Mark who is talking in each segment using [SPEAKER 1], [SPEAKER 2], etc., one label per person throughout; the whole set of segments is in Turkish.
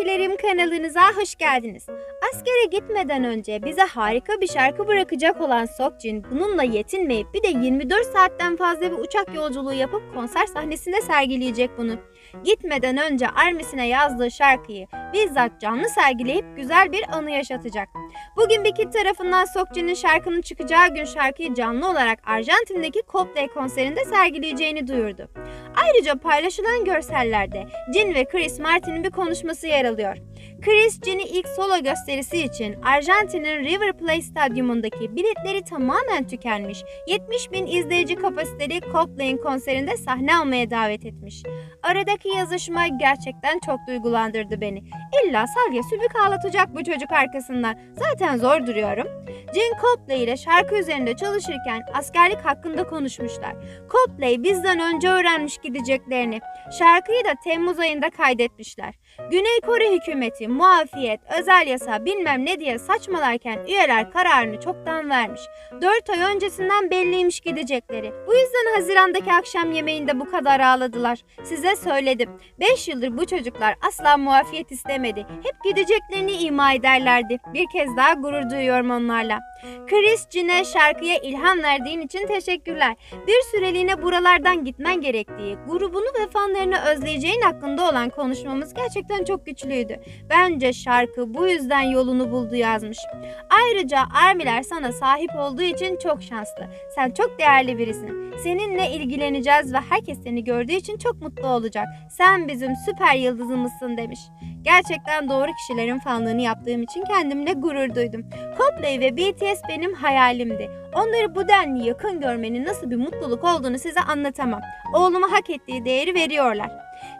[SPEAKER 1] Sevgililerim kanalınıza hoş geldiniz. Askere gitmeden önce bize harika bir şarkı bırakacak olan Sokjin bununla yetinmeyip bir de 24 saatten fazla bir uçak yolculuğu yapıp konser sahnesinde sergileyecek bunu. Gitmeden önce Armis'ine yazdığı şarkıyı bizzat canlı sergileyip güzel bir anı yaşatacak. Bugün bir kit tarafından Sokjin'in şarkının çıkacağı gün şarkıyı canlı olarak Arjantin'deki Coldplay konserinde sergileyeceğini duyurdu. Ayrıca paylaşılan görsellerde Jin ve Chris Martin'in bir konuşması yer alıyor alıyor. Chris, Jin'i ilk solo gösterisi için Arjantin'in River Plate Stadyumundaki biletleri tamamen tükenmiş 70 bin izleyici kapasiteli Coldplay'in konserinde sahne almaya davet etmiş. Aradaki yazışma gerçekten çok duygulandırdı beni. İlla salya sübük ağlatacak bu çocuk arkasından. Zaten zor duruyorum. Jin Coldplay ile şarkı üzerinde çalışırken askerlik hakkında konuşmuşlar. Coldplay bizden önce öğrenmiş gideceklerini. Şarkıyı da Temmuz ayında kaydetmişler. Güney Kore hükümeti muafiyet, özel yasa bilmem ne diye saçmalarken üyeler kararını çoktan vermiş. 4 ay öncesinden belliymiş gidecekleri. Bu yüzden Haziran'daki akşam yemeğinde bu kadar ağladılar. Size söyledim. 5 yıldır bu çocuklar asla muafiyet istemedi. Hep gideceklerini ima ederlerdi. Bir kez daha gurur duyuyorum onlarla. Chris Jin'e şarkıya ilham verdiğin için teşekkürler. Bir süreliğine buralardan gitmen gerektiği, grubunu ve fanlarını özleyeceğin hakkında olan konuşmamız gerçekten çok güçlüydü. Bence şarkı bu yüzden yolunu buldu yazmış. Ayrıca Armiler sana sahip olduğu için çok şanslı. Sen çok değerli birisin. Seninle ilgileneceğiz ve herkes seni gördüğü için çok mutlu olacak. Sen bizim süper yıldızımızsın demiş. Gerçekten doğru kişilerin fanlığını yaptığım için kendimle gurur duydum. Coldplay ve BTS benim hayalimdi. Onları bu denli yakın görmenin nasıl bir mutluluk olduğunu size anlatamam. Oğluma hak ettiği değeri veriyorlar.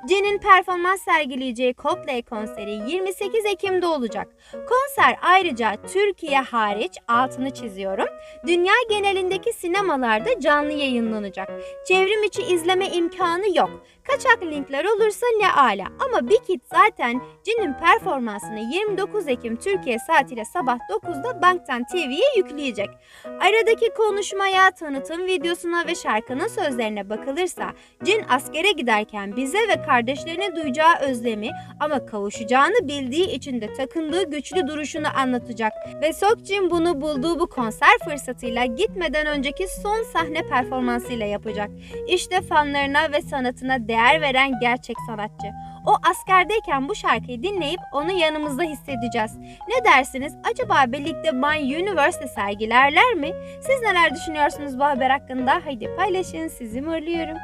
[SPEAKER 1] Jen'in performans sergileyeceği Coldplay konseri 28 Ekim'de olacak. Konser ayrıca Türkiye hariç altını çiziyorum. Dünya genelindeki sinemalarda canlı yayınlanacak. Çevrim içi izleme imkanı yok. Kaçak linkler olursa ne ala ama bir kit zaten Jin'in performansını 29 Ekim Türkiye saatiyle sabah 9'da Banktan TV'ye yükleyecek. Aradaki konuşmaya, tanıtım videosuna ve şarkının sözlerine bakılırsa Jin askere giderken bize ve kardeşlerine duyacağı özlemi ama kavuşacağını bildiği için de takındığı güçlü duruşunu anlatacak. Ve Sokjin bunu bulduğu bu konser fırsatıyla gitmeden önceki son sahne performansıyla yapacak. İşte fanlarına ve sanatına değer veren gerçek sanatçı. O askerdeyken bu şarkıyı dinleyip onu yanımızda hissedeceğiz. Ne dersiniz? Acaba birlikte My Universe'de sergilerler mi? Siz neler düşünüyorsunuz bu haber hakkında? Haydi paylaşın, sizi mırlıyorum.